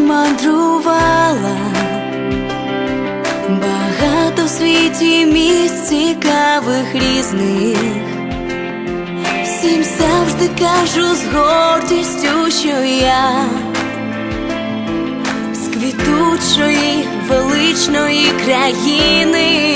мандрувала, багато в світі місць цікавих різних, всім завжди кажу з гордістю, що я з квітучої величної країни.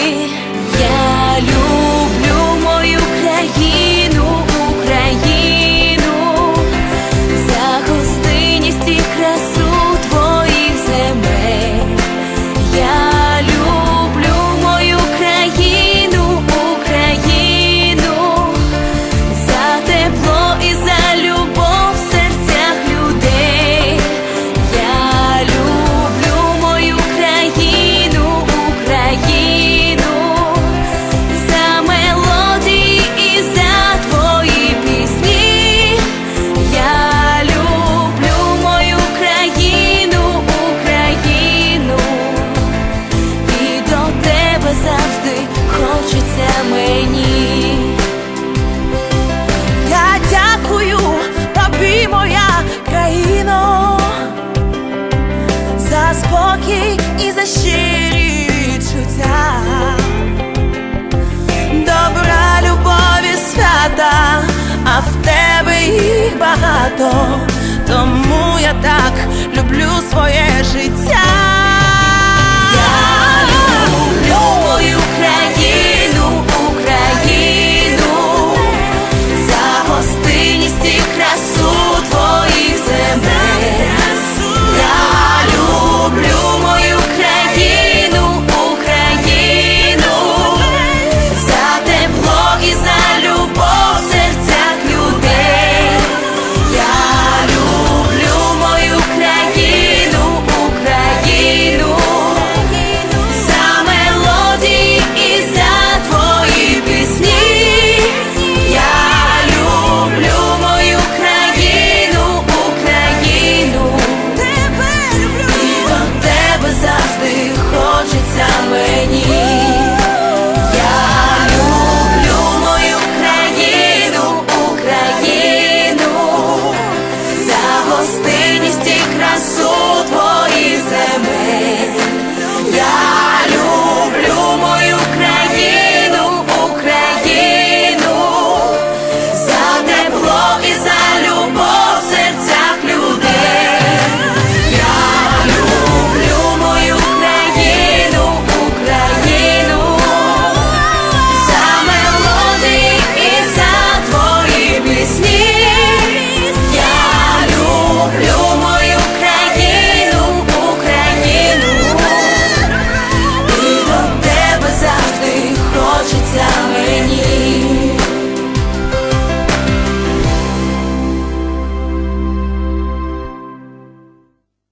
walking is a shame.